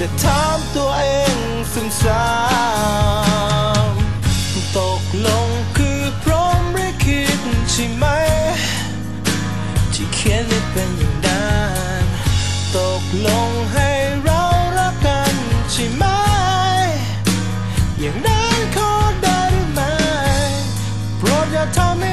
แต่ถามตัวเองซ้ำๆตกลงคือพร้อมหรือคิดใช่ไหม ที่เขียนไม่เป็นอย่างนั้นตกลงให้เรารักกันใช่ไหม อย่างนั้นขอได้หรือไม่โปรดอย่าทำให้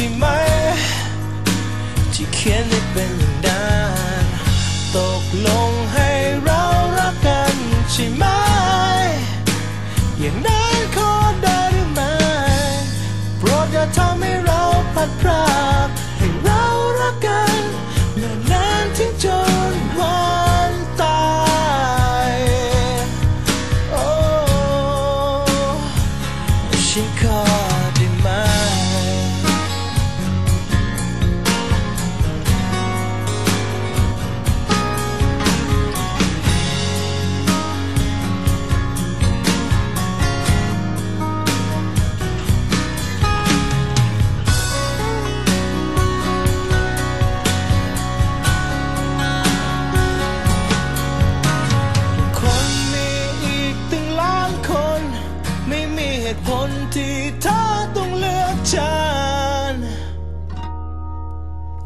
ช่ไหม ที่เขียนไม่เป็นอย่างนั้นตกลงให้เรารักกันใช่ไหม อย่างนั้นขอได้หรือไม่ โปรดอย่าทำให้เราพัดพราก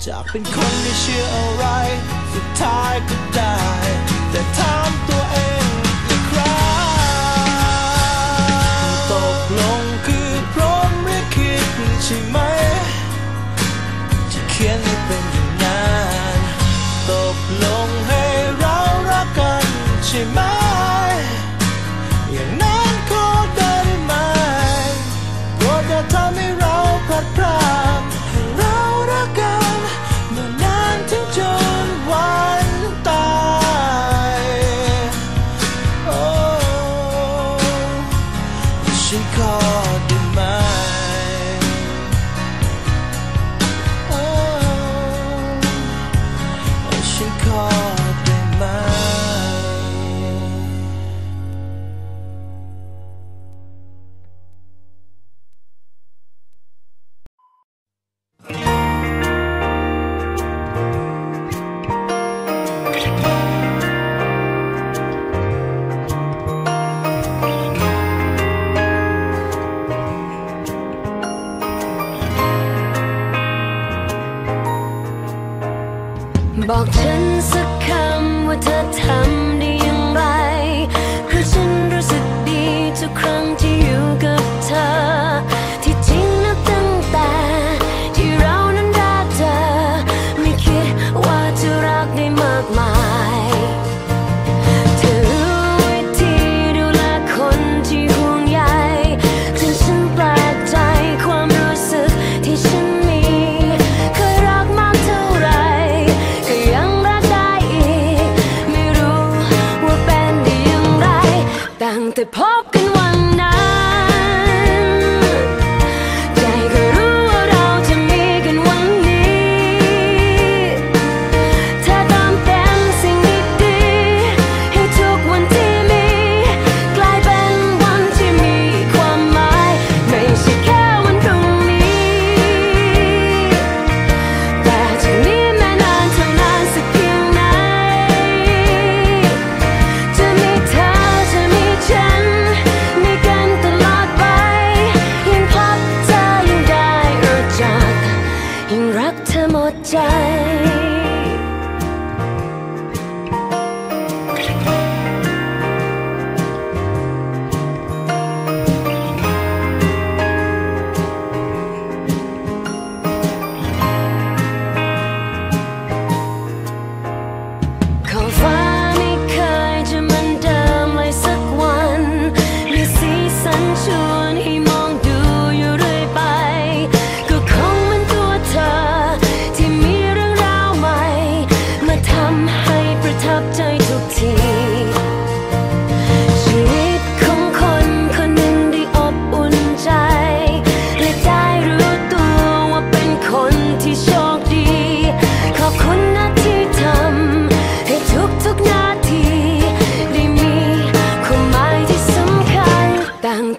จากเป็นคนไม่เชื่ออะไร สุดท้ายก็ได้ แต่ถามตัวเองอีกครั้งตกลงคือพร้อมหรือคิดใช่ไหมที่เขียนไม่เป็นอย่างนั้นตกลงให้เรารักกันใช่ไหม ฉัน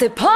c'était pas